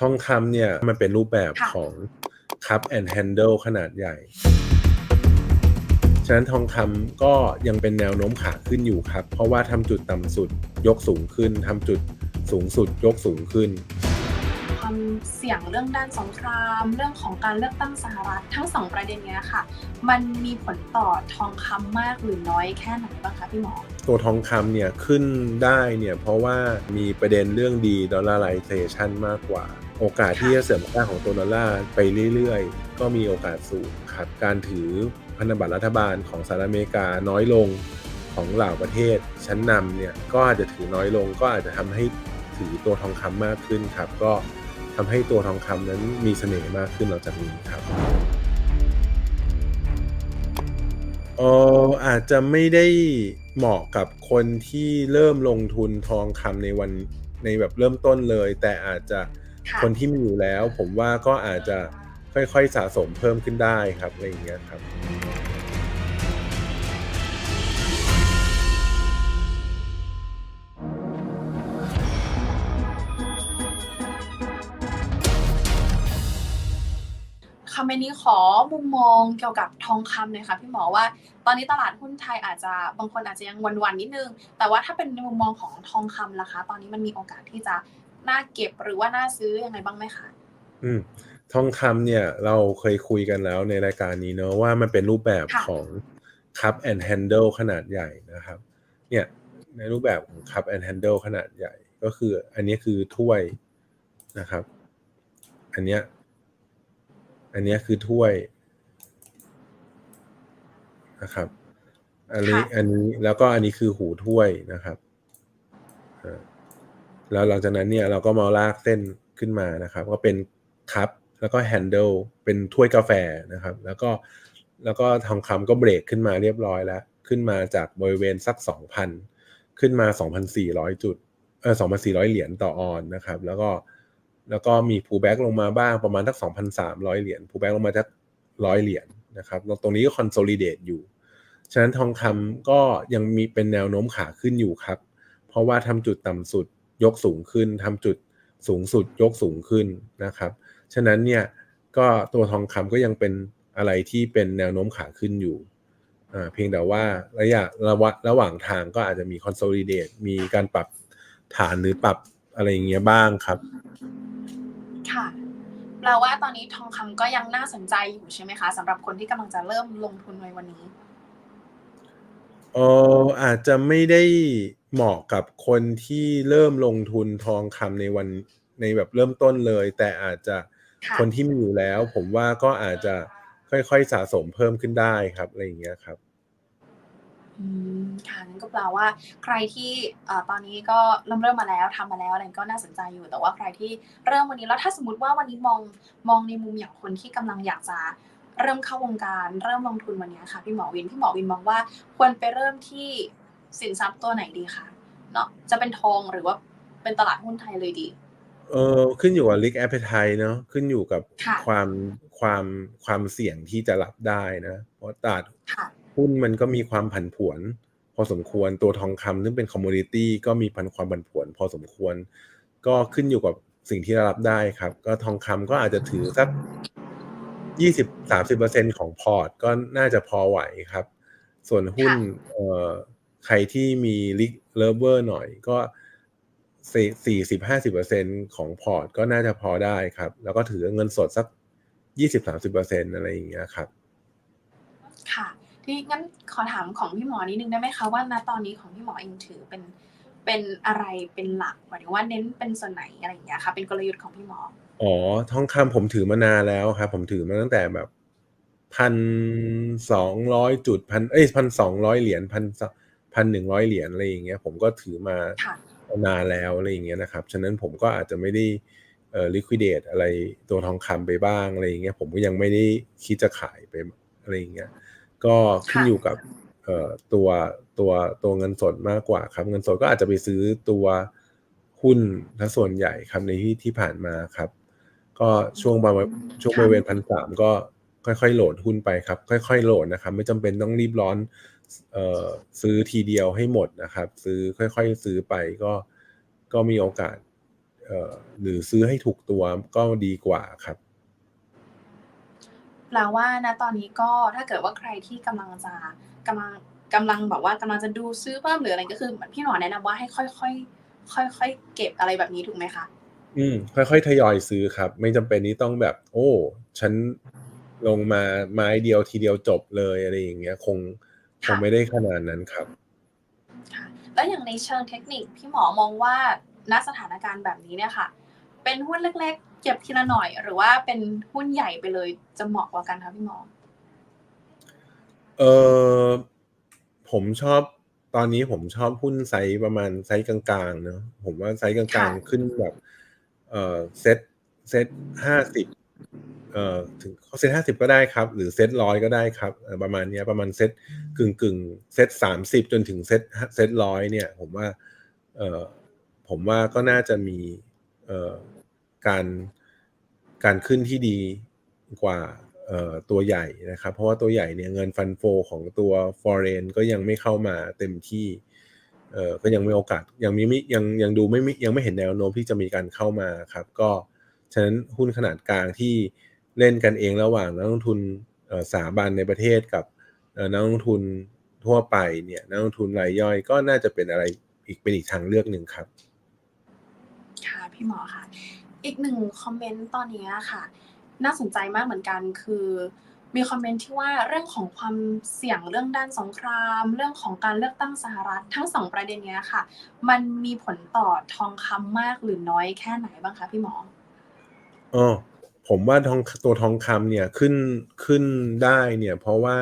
ทองคำเนี่ยมันเป็นรูปแบบค่ะของ cup and handle ขนาดใหญ่ ฉะนั้นทองคำก็ยังเป็นแนวโน้มขาขึ้นอยู่ครับ เพราะว่าทำจุดต่ำสุดยกสูงขึ้นทำจุดสูงสุดยกสูงขึ้น ความเสี่ยงเรื่องด้านสงคราม เรื่องของการเลือกตั้งสหรัฐทั้งสองประเด็นเนี้ยค่ะ มันมีผลต่อทองคำมากหรือน้อยแค่ไหนบ้างคะพี่หมอ ตัวทองคำเนี่ยขึ้นได้เนี่ยเพราะว่ามีประเด็นเรื่องดีดอลลาร์ไลเซชันมากกว่า โอกาสที่จะเสริมค่าของตัวดอลลาร์ไปเรื่อยๆ ก็มีโอกาสสูงครับการถือพันธบัตรรัฐบาลของสหรัฐอเมริกาน้อยลงของเหล่าประเทศชั้นนำเนี่ยก็อาจจะถือน้อยลง ก็อาจจะทำให้ถือตัวทองคำมากขึ้นครับ ก็ทำให้ตัวทองคำนั้นมีเสน่ห์มากขึ้นหลังจากนี้ครับเอออาจจะไม่ได้เหมาะกับคนที่เริ่มลงทุนทองคำในวันในแบบเริ่มต้นเลย แต่อาจจะ ค่ะคนที่มีอยู่แล้ว ผมว่าก็อาจจะค่อยๆสะสมเพิ่มขึ้นได้ครับอะไรอย่างเงี้ยครับคำนี้ขอมุมมองเกี่ยวกับทองคำหน่อยค่ะพี่หมอว่า ตอนนี้ตลาดหุ้นไทยอาจจะบางคนอาจจะยังวันๆนิดนึง แต่ว่าถ้าเป็นในมุมมองของทองคำล่ะคะ ตอนนี้มันมีโอกาสที่จะ น่าเก็บหรือว่าน่าซื้อยังไงบ้างไหมคะอืมทองคำเนี่ยเราเคยคุยกันแล้วในรายการนี้เนอะว่ามันเป็นรูปแบบค่ะของ cup and handle ขนาดใหญ่นะครับ เนี่ยในรูปแบบของ cup and handle ขนาดใหญ่ ก็คือ อันนี้คือถ้วยนะครับ อันเนี้ยอันเนี้ยคือถ้วยนะครับ อันนี้ค่ะอันนี้แล้วก็อันนี้คือหูถ้วยนะครับอ่า แล้วหลังจากนั้นเนี่ยเราก็มาลากเส้นขึ้นมานะครับ ก็เป็นคัพแล้วก็แฮนเดิลเป็นถ้วยกาแฟนะครับ แล้วก็แล้วก็ทองคำก็เบรกขึ้นมาเรียบร้อยแล้ว ขึ้นมาจากบริเวณสัก 2,000 ขึ้นมา 2,400 จุดเออ2,400 เหรียญต่อออนนะครับ แล้วก็แล้วก็มี pullback ลงมาบ้างประมาณสัก 2,300 เหรียญ pullback ลงมาสัก100เหรียญนะครับตรงนี้ก็ consolidate อยู่ ฉะนั้นทองคำก็ยังมีเป็นแนวโน้มขาขึ้นอยู่ครับ เพราะว่าทำจุดต่ำสุด ยกสูงขึ้นทำจุดสูงสุดยกสูงขึ้นนะครับ ฉะนั้นเนี่ยก็ตัวทองคำก็ยังเป็นอะไรที่เป็นแนวโน้มขาขึ้นอยู่อ่าเพียงแต่ว่าระยะระวะระหว่างทางก็อาจจะมี consolidate มีการปรับฐานหรือปรับอะไรอย่างเงี้ยบ้างครับ ค่ะแปลว่าตอนนี้ทองคำก็ยังน่าสนใจอยู่ใช่ไหมคะสำหรับคนที่กำลังจะเริ่มลงทุนในวันนี้เอออาจจะไม่ได้ เหมาะกับคนที่เริ่มลงทุนทองคำในวันในแบบเริ่มต้นเลย แต่อาจจะค่ะ คนที่มีอยู่แล้ว ผมว่าก็อาจจะค่อยๆสะสมเพิ่มขึ้นได้ครับอะไรอย่างเงี้ยครับ อืมค่ะนั่นก็แปลว่าใครที่เอ่อตอนนี้ก็เริ่มเริ่มมาแล้วทำมาแล้วอะไรก็น่าสนใจอยู่แต่ว่าใครที่เริ่มวันนี้แล้วถ้าสมมติว่าวันนี้มองมองในมุมอย่างคนที่กำลังอยากจะเริ่มเข้าวงการ เริ่มลงทุนวันนี้ค่ะพี่หมอวินพี่หมอวินมองว่าควรไปเริ่มที่ สินทรัพย์ตัวไหนดีคะเนาะจะเป็นทองหรือว่าเป็นตลาดหุ้นไทยเลยดี เออขึ้นอยู่กับ risk appetite เนาะขึ้นอยู่กับค่ะความความความเสี่ยงที่จะรับได้นะ เพราะตลาดค่ะหุ้นมันก็มีความผันผวน พอสมควรตัวทองคำซึ่งเป็นคอมมูนิตี้ก็มีพันความผันผวน พอสมควร ก็ขึ้นอยู่กับสิ่งที่เรารับได้ครับ ก็ทองคำก็อาจจะถือสักยี่สิบสามสิบเปอร์เซ็นของพอร์ตก็น่าจะพอไหวครับ ส่วนหุ้นเอ่อ ใครที่มีลิกเลเวอร์หน่อยก็สี่สิบห้าสิบเปอร์เซ็นของพอร์ตก็น่าจะพอได้ครับ แล้วก็ถือเงินสดสักยี่สิบสามสิบเปอร์เซ็นอะไรอย่างเงี้ยครับ ค่ะ ที่งั้นขอถามของพี่หมอนิดนึงได้ไหมคะว่าณตอนนี้ของพี่หมอเองถือเป็นเป็นอะไรเป็นหลักหมายถึงว่าเน้นเป็นส่วนไหนอะไรอย่างเงี้ยค่ะเป็นกลยุทธ์ของพี่หมอ อ๋อทองคำผมถือมานานแล้วครับ ผมถือมาตั้งแต่แบบพันสองร้อยจุดพันเอ้ยพันสองร้อยเหรียญพัน พันหนึ่งร้อยเหรียญอะไรอย่างเงี้ยผมก็ถือมาค่ะนานแล้วอะไรอย่างเงี้ยนะครับ ฉะนั้นผมก็อาจจะไม่ได้เอ่อ liquidate อะไรตัวทองคำไปบ้างอะไรอย่างเงี้ยผมก็ยังไม่ได้คิดจะขายไปอะไรอย่างเงี้ยก็ขึ้นค่ะอยู่กับเอ่อตัวตัวตัวเงินสดมากกว่าครับ เงินสดก็อาจจะไปซื้อตัวหุ้นถ้าส่วนใหญ่ครับในที่ที่ผ่านมาครับ ก็ช่วงประมาณช่วงบริเวณพันสามก็ค่อยๆโหลดหุ้นไปครับ ค่อยๆโหลดนะครับ ไม่จำเป็นต้องรีบร้อนเอ่อ ซื้อทีเดียวให้หมดนะครับ ซื้อค่อยๆ ซื้อไปก็ก็มีโอกาสเอ่อหรือซื้อให้ถูกตัวก็ดีกว่าครับแปลว่าณตอนนี้ก็ถ้าเกิดว่าใครที่กำลังจะกำลังกำลังแบบว่ากำลังจะดูซื้อเพิ่มหรืออะไรก็คือเหมือนพี่หมอแนะนำว่าให้ค่อยๆค่อยๆเก็บอะไรแบบนี้ถูกไหมคะอืมค่อยๆทยอยซื้อครับ ไม่จำเป็นที่ต้องแบบ โอ้ ฉันลงมาไม้เดียวทีเดียวจบเลยอะไรอย่างเงี้ย คง คค่ะงไม่ได้ขนาดนั้นครับ ค่ะ แล้วอย่างในเชิงเทคนิคพี่หมอมองว่าณสถานการณ์แบบนี้เนี่ยค่ะ เป็นหุ้นเล็กๆ เก็บทีละหน่อย หรือว่าเป็นหุ้นใหญ่ไปเลยจะเหมาะกว่ากันคะพี่หมอ เออผมชอบตอนนี้ผมชอบหุ้นไซส์ประมาณไซส์กลางๆเนอะผมว่าไซส์กลางค่ะๆขึ้นแบบ เออเซ็ตเซ็ตห้าสิบ เอ่อถึงเซ็ตห้าสิบก็ได้ครับ หรือเซ็ตร้อยก็ได้ครับเอ่อประมาณเนี้ยประมาณเซ็ตกึ่งกึ่งๆเซ็ตสามสิบจนถึงเซ็ตเซ็ตร้อยเนี่ย ผมว่าเออผมว่าก็น่าจะมีเอ่อการการขึ้นที่ดีกว่าเอ่อตัวใหญ่นะครับ เพราะว่าตัวใหญ่เนี่ยเงินฟันโฟของตัว foreign ก็ยังไม่เข้ามาเต็มที่เอ่อก็ยังไม่โอกาสยังมีมิยังยังดูไม่มียังไม่เห็นแนวโน้มที่จะมีการเข้ามาครับ ก็ฉะนั้นหุ้นขนาดกลางที่ เล่นกันเองระหว่างนักลงทุนเอ่อสถาบันในประเทศกับเอ่อนักลงทุนทั่วไปเนี่ยนักลงทุนรายย่อยก็น่าจะเป็นอะไรอีกเป็นอีกทางเลือกหนึ่งครับ ค่ะพี่หมอค่ะ อีกหนึ่งคอมเมนต์ตอนนี้ค่ะ น่าสนใจมากเหมือนกันคือมีคอมเมนต์ที่ว่าเรื่องของความเสี่ยงเรื่องด้านสงคราม เรื่องของการเลือกตั้งสหรัฐทั้งสองประเด็นเนี้ยค่ะ มันมีผลต่อทองคำมากหรือน้อยแค่ไหนบ้างคะพี่หมออ๋อ ผมว่าทองตัวทองคำเนี่ยขึ้นขึ้นได้เนี่ย เพราะว่า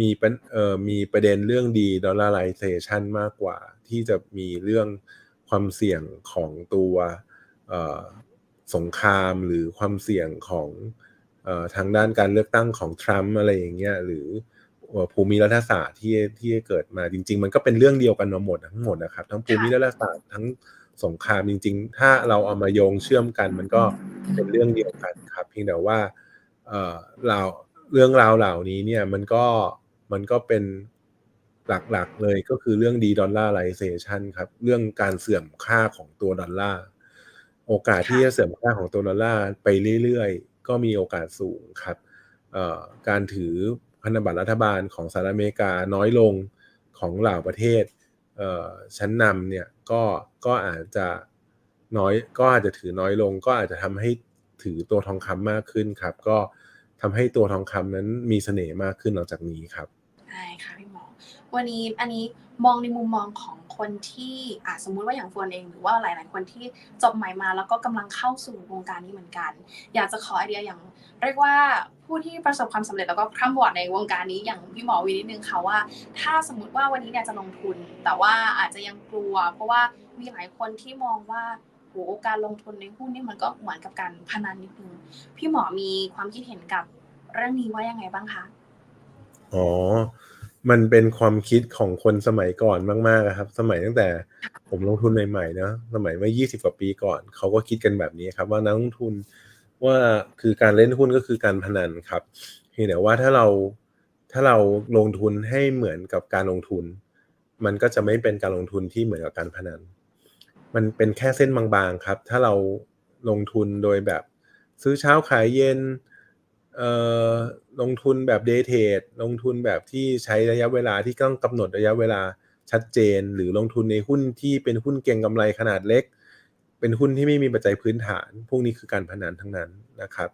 มีปัญเอ่อมีประเด็นเรื่องดีดอลลาร์ไลเซชันมากกว่า ที่จะมีเรื่องความเสี่ยงของตัวเอ่อสงครามหรือความเสี่ยงของเอ่อทางด้านการเลือกตั้งของทรัมป์อะไรอย่างเงี้ยหรือเอ่อภูมิรัฐศาสตร์ที่ที่เกิดมาจริง ๆ มันก็เป็นเรื่องเดียวกันมาหมดทั้งหมดนะครับ ทั้งภูมิรัฐศาสตร์ทั้ง สงครามจริง ๆ ถ้าเราเอามาโยงเชื่อมกัน มันก็เป็นเรื่องเดียวกันครับ เพียงแต่ว่าเอ่อเราเรื่องราวเหล่านี้เนี่ยมันก็มันก็เป็นหลักๆเลยก็คือเรื่องดีดอลลาร์ไลเซชันครับ เรื่องการเสื่อมค่าของตัวดอลลาร์โอกาสที่จะเสื่อมค่าของตัวดอลลาร์ไปเรื่อยๆ ก็มีโอกาสสูงครับเอ่อการถือพันธบัตรรัฐบาลของสหรัฐอเมริกาน้อยลงของเหล่าประเทศเอ่อ ชั้นนำเนี่ยก็ก็อาจจะน้อยก็อาจจะถือน้อยลง ก็อาจจะทำให้ถือตัวทองคำมากขึ้นครับ ก็ทำให้ตัวทองคำนั้นมีเสน่ห์มากขึ้นหลังจากนี้ครับใช่ค่ะพี่หม วันนี้อันนี้มองในมุมมองของคนที่อะสมมุติว่าอย่างฟวนเอง หรือว่าหลาย ๆ คนที่จบใหม่มาแล้วก็กำลังเข้าสู่วงการนี้เหมือนกัน อยากจะขอไอเดียอย่าง เรียกว่าผู้ที่ประสบความสำเร็จแล้วก็คร่ำวอดในวงการนี้อย่างพี่หมอวีนิดนึงค่ะว่า ถ้าสมมติว่าวันนี้เนี่ยจะลงทุน แต่ว่าอาจจะยังกลัว เพราะว่ามีหลายคนที่มองว่าโหการลงทุนในหุ้นนี่มันก็เหมือนกับการพนันนิดนึงพี่หมอมีความคิดเห็นกับเรื่องนี้ว่ายังไงบ้างคะอ๋อ มันเป็นความคิดของคนสมัยก่อนมากๆครับ สมัยตั้งแต่ผมลงทุนใหม่ๆเนอะสมัยเมื่อ 20 กว่าปีก่อน เขาก็คิดกันแบบนี้ครับ ว่านักลงทุนว่าคือการเล่นหุ้นก็คือการพนันครับเพียงแต่ว่าถ้าเราถ้าเราลงทุนให้เหมือนกับการลงทุน มันก็จะไม่เป็นการลงทุนที่เหมือนกับการพนัน มันเป็นแค่เส้นบางๆครับ ถ้าเราลงทุนโดยแบบซื้อเช้าขายเย็น เอ่อลงทุนแบบเดย์เทรดลงทุนแบบที่ใช้ระยะเวลาที่ต้องกำหนดระยะเวลาชัดเจน หรือลงทุนในหุ้นที่เป็นหุ้นเก็งกำไรขนาดเล็ก เป็นหุ้นที่ไม่มีปัจจัยพื้นฐาน พวกนี้คือการพนันทั้งนั้นนะครับ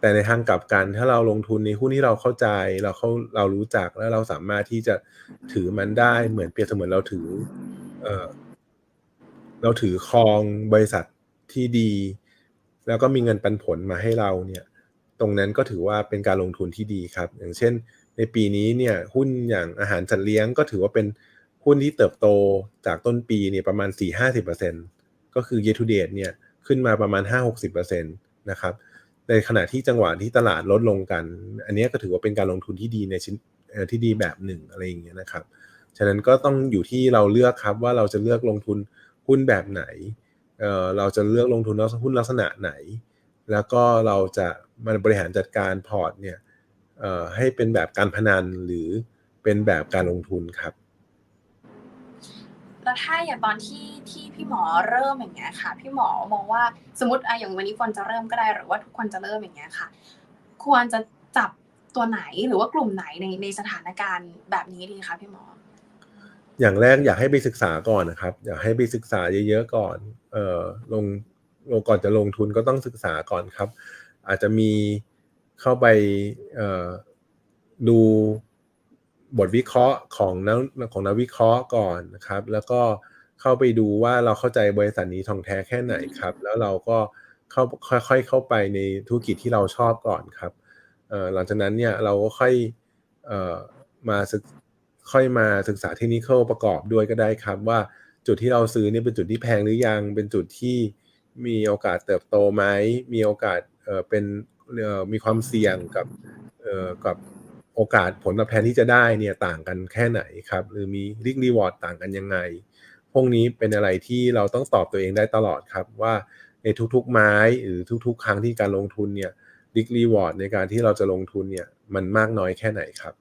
แต่ในทางกลับกันถ้าเราลงทุนในหุ้นที่เราเข้าใจเราเข้าเรารู้จักแล้วเราสามารถที่จะถือมันได้เหมือนเปรียบเสมือนเราถือเออเราถือครองบริษัทที่ดี แล้วก็มีเงินปันผลมาให้เราเนี่ย ตรงนั้นก็ถือว่าเป็นการลงทุนที่ดีครับ อย่างเช่น ในปีนี้เนี่ยหุ้นอย่างอาหารสัตว์เลี้ยงก็ถือว่าเป็นหุ้นที่เติบโตจากต้นปีเนี่ยประมาณ 4-50%ก็คือ year to date เนี่ยขึ้นมาประมาณ 5-60%นะครับในขณะที่จังหวะที่ตลาดลดลงกัน อันนี้ก็ถือว่าเป็นการลงทุนที่ดีในชิ้นที่ดีแบบหนึ่งอะไรอย่างเงี้ยนะครับ ฉะนั้นก็ต้องอยู่ที่เราเลือกครับว่าเราจะเลือกลงทุนหุ้นแบบไหนเเราจะเลือกลงทุนหุ้นลักษณะไหน แล้วก็เราจะมันบริหารจัดการพอร์ตเนี่ยเอ่อให้เป็นแบบการพนันหรือเป็นแบบการลงทุนครับ แล้วถ้าอย่างตอนที่ที่พี่หมอเริ่มอย่างเงี้ยค่ะ พี่หมอมองว่าสมมติอะอย่างวันนี้คนจะเริ่มก็ได้หรือว่าทุกคนจะเริ่มอย่างเงี้ยค่ะ ควรจะจับตัวไหนหรือว่ากลุ่มไหนในในสถานการณ์แบบนี้ดีคะพี่หมอ อย่างแรกอยากให้ไปศึกษาก่อนนะครับ อยากให้ไปศึกษาเยอะๆก่อน เอ่อลง ลงก่อนจะลงทุนก็ต้องศึกษาก่อนครับ อาจจะมีเข้าไปดูบทวิเคราะห์ของนักของนักวิเคราะห์ก่อนนะครับ แล้วก็เข้าไปดูว่าเราเข้าใจบริษัทนี้ท่องแท้แค่ไหนครับ แล้วเราก็เข้าค่อยๆเข้าไปในธุรกิจที่เราชอบก่อนครับหลังจากนั้นเนี่ยเราก็ค่อยออมาค่อยมาศึกษาเทคนิคประกอบด้วยก็ได้ครับ ว่าจุดที่เราซื้อเนี่ยเป็นจุดที่แพงหรือยังเป็นจุดที่ มีโอกาสเติบโตไหมมีโอกาสเอ่อเป็นเอ่อมีความเสี่ยงกับเอ่อกับโอกาสผลตอบแทนที่จะได้เนี่ยต่างกันแค่ไหนครับ หรือมีริกรีวอร์ดต่างกันยังไง พวกนี้เป็นอะไรที่เราต้องตอบตัวเองได้ตลอดครับว่าในทุกๆไม้หรือทุกๆ ครั้งที่การลงทุนเนี่ยริกรีวอร์ดในการที่เราจะลงทุนเนี่ยมันมากน้อยแค่ไหนครับ